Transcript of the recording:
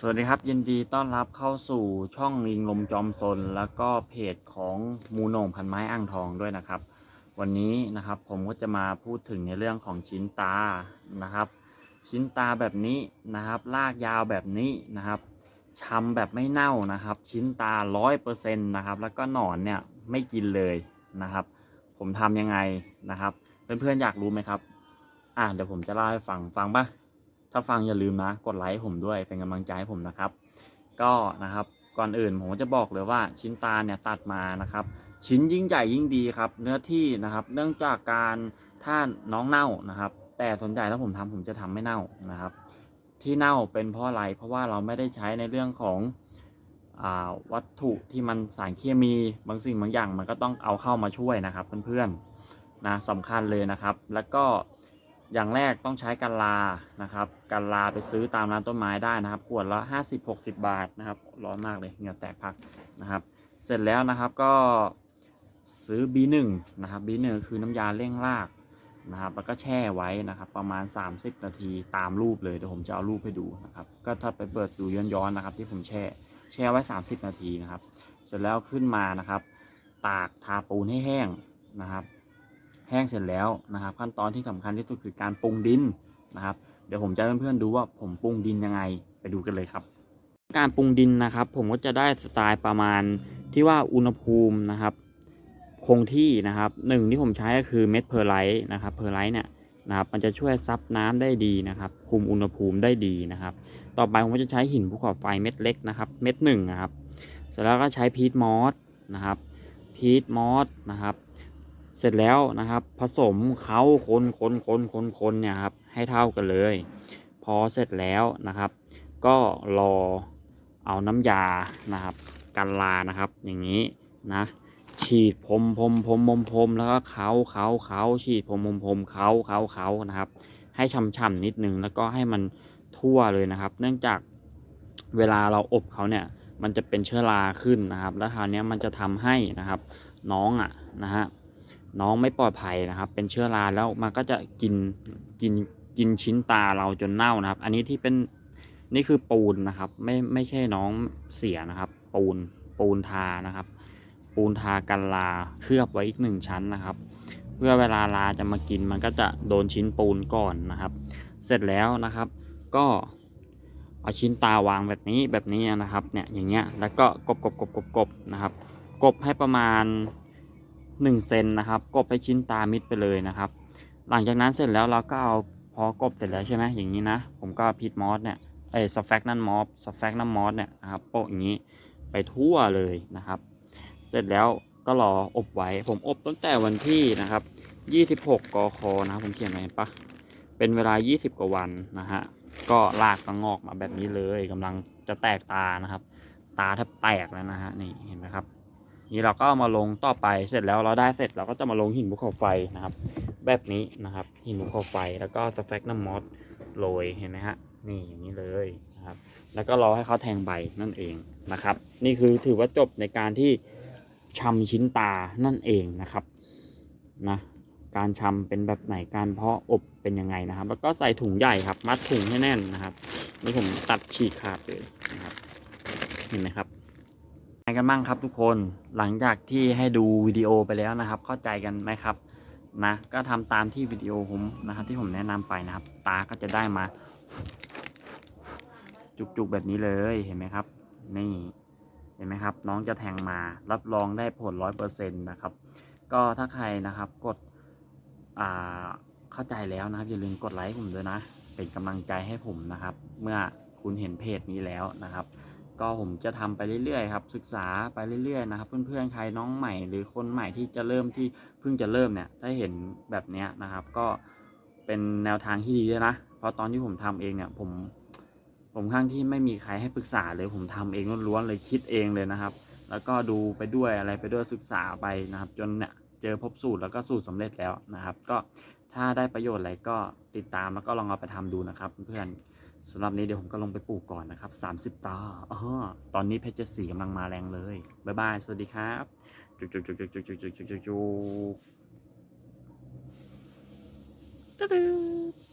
สวัสดีครับ ยินดีต้อนรับเข้าสู่ช่องลิงลมจอมซนแล้วก็เพจของมูโหนงพันไม้อ่างทองด้วยนะครับ วันนี้นะครับผมก็จะมาพูดถึงในเรื่องของชิ้นตานะครับ ชิ้นตาแบบนี้นะครับ ลากยาวแบบนี้นะครับช้ำแบบไม่เน่านะครับ ชิ้นตาร้อยเปอร์เซ็นต์นะครับแล้วก็หนอนเนี่ยไม่กินเลยนะครับ ผมทำยังไงนะครับเพื่อนๆอยากรู้ไหมครับ อะเดี๋ยวผมจะเล่าให้ฟังฟังปะ ถ้าฟังอย่าลืมนะกดไลค์ผมด้วยเป็นกำลังใจให้ผมนะครับ ก็นะครับก่อนอื่นผมจะบอกเลยว่าชิ้นตาเนี่ยตัดมานะครับ ชิ้นยิ่งใหญ่ยิ่งดีครับ เนื้อที่นะครับ เนื่องจากการถ้าน้องเน่านะครับ แต่สนใจแล้วผมทำผมจะทำไม่เน่านะครับ ที่เน่าเป็นเพราะอะไรเพราะว่าเราไม่ได้ใช้ในเรื่องของอาวัตถุที่มันสารเคมีบางสิ่งบางอย่าง มันก็ต้องเอาเข้ามาช่วยนะครับเพื่อนๆนะสำคัญเลยนะครับ แล้วก็ อย่างแรกต้องใช้กันลานะครับกันลาไปซื้อตามร้านต้นไม้ได้นะครับ ขวดละ 50-60 บาทนะครับ ร้อนมากเลยเหงื่อแตกพักนะครับ เสร็จแล้วนะครับก็ซื้อ B1 นะครับ B1 คือน้ำยาเร่งรากนะครับ แล้วก็แช่ไว้นะครับ ประมาณ 30 นาทีตามรูปเลยเดี๋ยวผมจะเอารูปให้ดูนะครับ ก็ถ้าไปเปิดดูย้อนๆนะครับ ที่ผมแช่แช่ไว้ 30 นาทีนะครับ เสร็จแล้วขึ้นมานะครับ ตากทาปูนให้แห้งนะครับ แห้งเสร็จแล้วนะครับ ขั้นตอนที่สำคัญที่สุดคือการปรุงดินนะครับ เดี๋ยวผมจะให้เพื่อนๆดูว่าผมปรุงดินยังไงไปดูกันเลยครับ การปรุงดินนะครับ ผมก็จะได้สไตล์ประมาณที่ว่าอุณหภูมินะครับ คงที่นะครับหนึ่งที่ผมใช้ก็คือเม็ดเพอร์ไลท์นะครับเพอร์ไลท์เนี่ยนะครับมันจะช่วยซับน้ำได้ดีนะครับ คุมอุณหภูมิได้ดีนะครับ ต่อไปผมก็จะใช้หินภูเขาไฟเม็ดเล็กนะครับ เม็ดหนึ่งนะครับ เสร็จแล้วก็ใช้พีทมอสนะครับพีทมอสนะครับ เสร็จแล้วนะครับ ผสมเขาคนคนคนคนคนเนี่ยครับให้เท่ากันเลย พอเสร็จแล้วนะครับ ก็รอเอาน้ำยานะครับ กันลานะครับ อย่างนี้นะฉีดพรมพรมพรมพรมพรมแล้วก็เขาเขาเขาฉีดพรมพรมพรมเขาเขาเขานะครับ ให้ช่ำๆนิดนึงแล้วก็ให้มันทั่วเลยนะครับ เนื่องจากเวลาเราอบเขาเนี่ยมันจะเป็นเชื้อราขึ้นนะครับ แล้วคราวนี้มันจะทำให้นะครับ น้องอะนะฮะ น้องไม่ปลอดภัยนะครับ เป็นเชื้อราแล้วมันก็จะกินกินกินชิ้นตาเราจนเน่านะครับ อันนี้ที่เป็นนี่คือปูนนะครับ ไม่ไม่ใช่น้องเสียนะครับ ปูนปูนทานะครับ ปูนทากันลาเคลือบไว้อีกหนึ่งชั้นนะครับ เพื่อเวลาลาจะมากินมันก็จะโดนชิ้นปูนก่อนนะครับ เสร็จแล้วนะครับ ก็เอาชิ้นตาวางแบบนี้แบบนี้นะครับเนี่ยอย่างเงี้ยแล้วก็กบกบกบกบกบนะครับ กบให้ประมาณ 1เซนนะครับกบให้ชิ้นตามิดไปเลยนะครับ หลังจากนั้นเสร็จแล้วเราก็เอาพอกบเสร็จแล้วใช่ไหมอย่างนี้นะผมก็พีทมอสเนี่ยเอ้สแฟกนั่นมอสสแฟกนั่นมอสเนี่ยนะครับโปะอย่างนี้ไปทั่วเลยนะครับ เสร็จแล้วก็รออบไว้ ผมอบตั้งแต่วันที่นะครับ 26 กคนะผมเขียนไว้เห็นปะเป็นเวลา 20 กว่าวันนะฮะก็ลากก็งอกมาแบบนี้เลยกำลังจะแตกตานะครับ ตาแทบแตกแล้วนะฮะนี่เห็นไหมครับ นี่เราก็เอามาลงต่อไปเสร็จแล้วเราได้เสร็จเราก็จะมาลงหินภูเขาไฟนะครับ แบบนี้นะครับหินภูเขาไฟแล้วก็สแฟกน้ำมอสโรยเห็นไหมฮะนี่อย่างนี้เลยนะครับ แล้วก็รอให้เขาแทงใบนั่นเองนะครับ นี่คือถือว่าจบในการที่ชำชิ้นตานั่นเองนะครับนะการชำเป็นแบบไหนการเพาะอบเป็นยังไงนะครับ แล้วก็ใส่ถุงใหญ่ครับ มัดถุงให้แน่นนะครับนี่ผมตัดฉีกขาดเลยนะครับ เห็นไหมครับ กันบ้างครับทุกคนหลังจากที่ให้ดูวิดีโอไปแล้วนะครับ เข้าใจกันไหมครับนะก็ทำตามที่วิดีโอผมนะครับที่ผมแนะนำไปนะครับ ตาก็จะได้มา จุกๆแบบนี้เลยเห็นไหมครับ นี่เห็นไหมครับ น้องจะแทงมารับรองได้ผลร้อยเปอร์เซ็นต์นะครับ ก็ถ้าใครนะครับกดอ่าเข้าใจแล้วนะครับอย่าลืมกดไลค์ผมด้วยนะ เป็นกำลังใจให้ผมนะครับ เมื่อคุณเห็นเพจนี้แล้วนะครับ ก็ผมจะทำไปเรื่อยๆครับศึกษาไปเรื่อยๆนะครับ เพื่อนๆใครน้องใหม่ หรือคนใหม่ที่จะเริ่มที่เพิ่งจะเริ่มเนี่ยถ้าเห็นแบบเนี้ยนะครับ ก็เป็นแนวทางที่ดีด้วยนะเพราะตอนที่ผมทำเองเนี่ยผมผมข้างที่ไม่มีใครให้ปรึกษาเลยผมทำเองล้วนๆเลยคิดเองเลยนะครับ แล้วก็ดูไปด้วยอะไรไปด้วยศึกษาไปนะครับ จนเนี่ยเจอพบสูตรแล้วก็สูตรสำเร็จแล้วนะครับ ก็ถ้าได้ประโยชน์อะไรก็ติดตามแล้วก็ลองเอาไปทำดูนะครับเพื่อนๆ สำหรับนี้เดี๋ยวผมก็ลงไปปลูกก่อนนะครับ 30 ตาอ๋อตอนนี้เพชรสีกำลังมาแรงเลย บ๊ายบาย สวัสดีครับจุ๊จุกจุกจุกจุกจุกจุกจุกจุกจุก